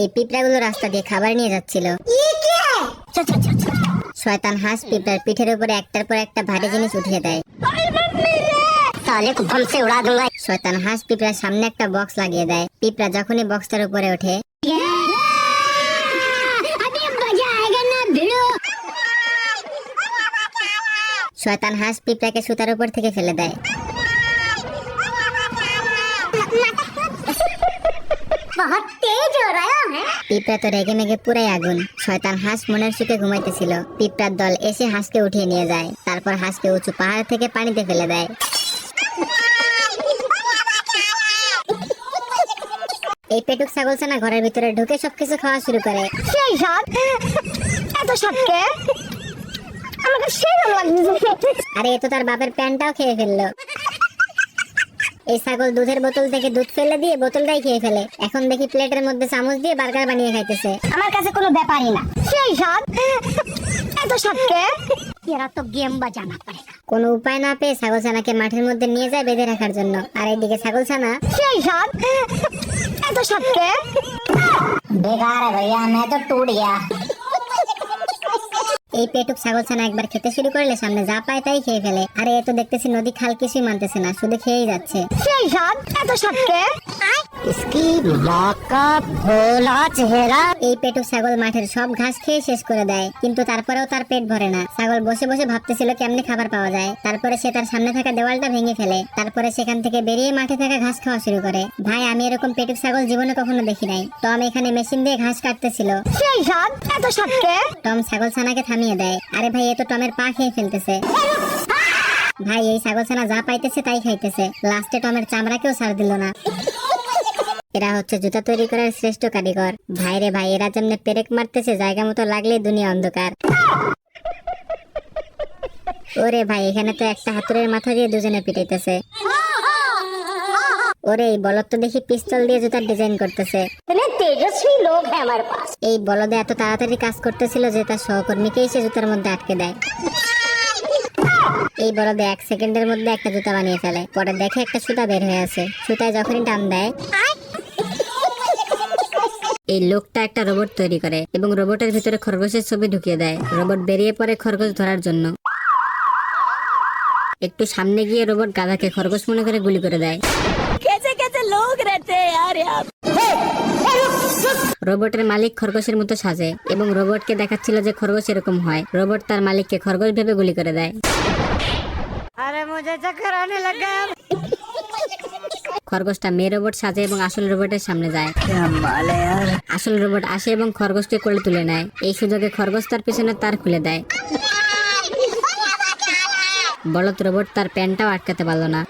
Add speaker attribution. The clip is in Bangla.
Speaker 1: এই পিঁপড়াগুলো রাস্তা দিয়ে খাবার নিয়ে যাচ্ছিল শয়তান হাঁস পিঁপড়ার পিঠের উপরে একটার পর একটা ভারী জিনিস উঠিয়ে দেয়
Speaker 2: साले को बम से उड़ा दूंगा
Speaker 1: শয়তান হাঁস পিঁপড়ার সামনে একটা বক্স লাগিয়ে দেয় পিঁপড়া যখনই বক্সটার উপরে ওঠে
Speaker 2: अभी मजा आएगा ना भिड़ो
Speaker 1: শয়তান হাঁস পিঁপড়াকে সুতার উপর থেকে ফেলে দেয়
Speaker 2: बहुत तेज हो रहा है
Speaker 1: পিঁপড়া তো রেগে মেগে পুরাই আগুন। শয়তান হাঁস মনের সুখে ঘুমাইতেছিল। পিঁপড়ার দল এসে হাঁসকে উঠিয়ে নিয়ে যায়। তারপর হাঁসকে উঁচু পাহাড় থেকে পানিতে ফেলে দেয়। এই পেটুক ছাগল ছানা ঘরের ভিতরে ঢুকে সবকিছু খাওয়া শুরু করে।
Speaker 2: সেই এত আমাকে
Speaker 1: আরে এ তো তার বাপের প্যান্টটাও খেয়ে ফেলল। এই ছাগল দুধের বোতল থেকে দুধ ফেলে দিয়ে বোতলটাই খেয়ে ফেলে। এখন দেখি প্লেটের মধ্যে চামচ দিয়ে বার্গার বানিয়ে খাইতেছে।
Speaker 2: আমার কাছে কোনো ব্যাপারই না। সেই সব এত স্বাদকে এরা তো গেম বাজা না।
Speaker 1: পারে কোনো উপায় না পেয়ে ছাগল ছানাকে মাঠের মধ্যে নিয়ে যায় বেঁধে রাখার জন্য। আর এইদিকে ছাগল ছানা
Speaker 2: সেই সব এত স্বাদকে বেকার ভাইয়া मैं তো টুট गया
Speaker 1: এই পেটুক ছাগল ছানা একবার খেতে শুরু করলে সামনে যা পায় তাই খেয়ে ফেলে। আরে এ তো দেখতেছি নদী খাল কিছুই মানতেছে না শুধু খেয়েই যাচ্ছে। এই পেটুক ছাগল মাঠের সব ঘাস খেয়ে শেষ করে দেয় কিন্তু তারপরেও তার পেট ভরে না। ছাগল বসে বসে ভাবতেছিল কেমনে খাবার পাওয়া যায়। তারপরে সে তার সামনে থাকা দেওয়ালটা ভেঙে ফেলে। তারপরে সেখান থেকে বেরিয়ে মাঠে থাকা ঘাস খাওয়া শুরু করে। ভাই আমি এরকম পেটুক ছাগল জীবনে কখনো দেখি নাই। টম এখানে মেশিন দিয়ে ঘাস কাটতেছিল। টম ছাগল ছানাকে থামিয়ে দেয়। আরে ভাই, এ তো টমের পা খেয়ে ফেলতেছে। ভাই, এই ছাগল ছানা যা পাইতেছে তাই খাইতেছে। লাস্টে টমের চামড়াকেও ছাড় দিল না। এরা হচ্ছে জুতা তৈরি করার শ্রেষ্ঠ কারিগর। ভাই রে ভাই, এরা যেমন পেরেক মারতেছে, জায়গা মতো লাগলে দুনিয়া অন্ধকার। ওরে ভাই, এখানে তো একটা হাতুড়ের মাথা দিয়ে দুজনে পিটাইতেছে। ওরে এই বলদ তো দেখি পিস্তল দিয়ে জুতার ডিজাইন করতেছে।
Speaker 2: মানে তেজস্বী লোক হ্যাঁ আমার পাশ।
Speaker 1: এই বলদে এত তাড়াতাড়ি কাজ করতেছিল যে তার সহকর্মীকেই সে জুতার মধ্যে আটকে দেয়। এই বলদে এক সেকেন্ডের মধ্যে একটা জুতা বানিয়ে ফেলে। পরে দেখে একটা সুতা বের হয়ে আছে। সুতায় যখনই টান দেয় এই লোকটা একটা রোবট তৈরি করে এবং রোবটের ভিতরে খরগোশের ছবি ঢুকিয়ে দেয়। রোবট বেরিয়ে পড়ে খরগোশ ধরার জন্য। একটু সামনে গিয়ে রোবট গাধাকে খরগোশ মনে করে গুলি করে দেয়। রোবটের মালিক খরগোশের মতো সাজে এবং রোবটকে দেখাচ্ছিল যে খরগোশ এরকম হয়। রোবট তার মালিককে খরগোশ ভেবে গুলি করে দেয়।
Speaker 2: আরে আনে লাগা
Speaker 1: খরগোশটা মেয়ে রোবট সাজে এবং আসল রোবটের সামনে যায়। আসল রোবট আসে এবং খরগোশকে কোলে তুলে নেয়। এই সুযোগে খরগোশ তার পিছনে তার খুলে দেয়। বলত রোবট তার প্যান্টটাও আটকাতে পারল না।